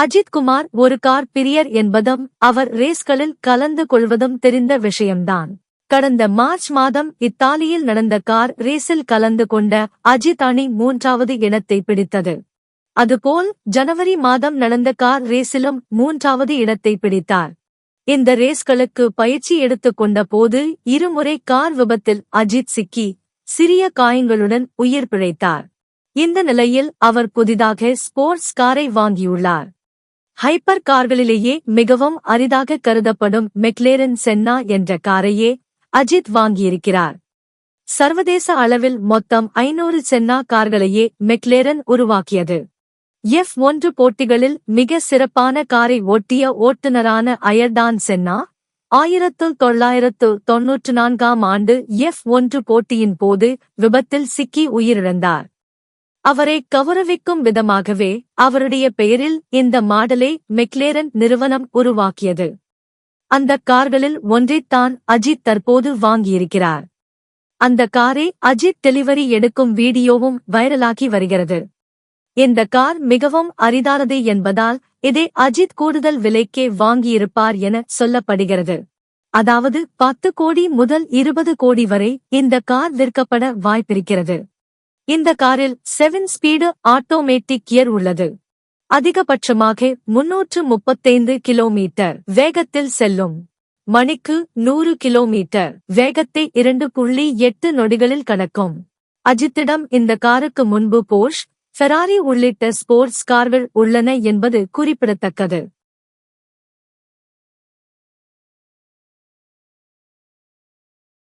அஜித் குமார் ஒரு கார் பிரியர் என்பதும் அவர் ரேஸ்களில் கலந்து கொள்வதும் தெரிந்த விஷயம்தான். கடந்த மார்ச் மாதம் இத்தாலியில் நடந்த கார் ரேஸில் கலந்து கொண்ட அஜித் அணி மூன்றாவது இடத்தை பிடித்தது. அதுபோல் ஜனவரி மாதம் நடந்த கார் ரேஸிலும் மூன்றாவது இடத்தை பிடித்தார். இந்த ரேஸ்களுக்கு பயிற்சி எடுத்துக் கொண்ட போது இருமுறை கார் விபத்தில் அஜித் சிக்கி சிறிய காயங்களுடன் உயிர் பிழைத்தார். இந்த நிலையில் அவர் புதிதாக ஸ்போர்ட்ஸ் காரை வாங்கியுள்ளார். ஹைப்பர் கார்களிலேயே மிகவும் அரிதாக கருதப்படும் மெக்லேரன் சென்னா என்ற காரையே அஜித் வாங்கியிருக்கிறார். சர்வதேச அளவில் மொத்தம் ஐநூறு சென்னா கார்களையே மெக்லேரன் உருவாக்கியது. எஃப் ஒன்று போட்டிகளில் மிக சிறப்பான காரை ஓட்டிய ஓட்டுநரான அயர்தான் சென்னா ஆயிரத்து தொள்ளாயிரத்து தொன்னூற்று நான்காம் ஆண்டு எஃப் ஒன்று போட்டியின் போது விபத்தில் சிக்கி உயிரிழந்தார். அவரை கௌரவிக்கும் விதமாகவே அவருடைய பெயரில் இந்த மாடலை மெக்லேரன் நிறுவனம் உருவாக்கியது. அந்த கார்களில் ஒன்றைத்தான் அஜித் தற்போது வாங்கியிருக்கிறார். அந்த காரை அஜித் டெலிவரி எடுக்கும் வீடியோவும் வைரலாகி வருகிறது. இந்த கார் மிகவும் அரிதானது என்பதால் இதை அஜித் கூடுதல் விலைக்கே வாங்கியிருப்பார் என சொல்லப்படுகிறது. அதாவது பத்து கோடி முதல் இருபது கோடி வரை இந்த கார் விற்கப்பட வாய்ப்பிருக்கிறது. இந்த காரில் செவன் ஸ்பீடு ஆட்டோமேட்டிக் கியர் உள்ளது. அதிகபட்சமாக முன்னூற்று முப்பத்தைந்து கிலோமீட்டர் வேகத்தில் செல்லும். மணிக்கு நூறு கிலோமீட்டர் வேகத்தை இரண்டு புள்ளி எட்டு நொடிகளில் கடக்கும். அஜித்திடம் இந்த காருக்கு முன்பு போர்ஷ் ஃபெராரி உள்ளிட்ட ஸ்போர்ட்ஸ் கார்கள் உள்ளன என்பது குறிப்பிடத்தக்கது.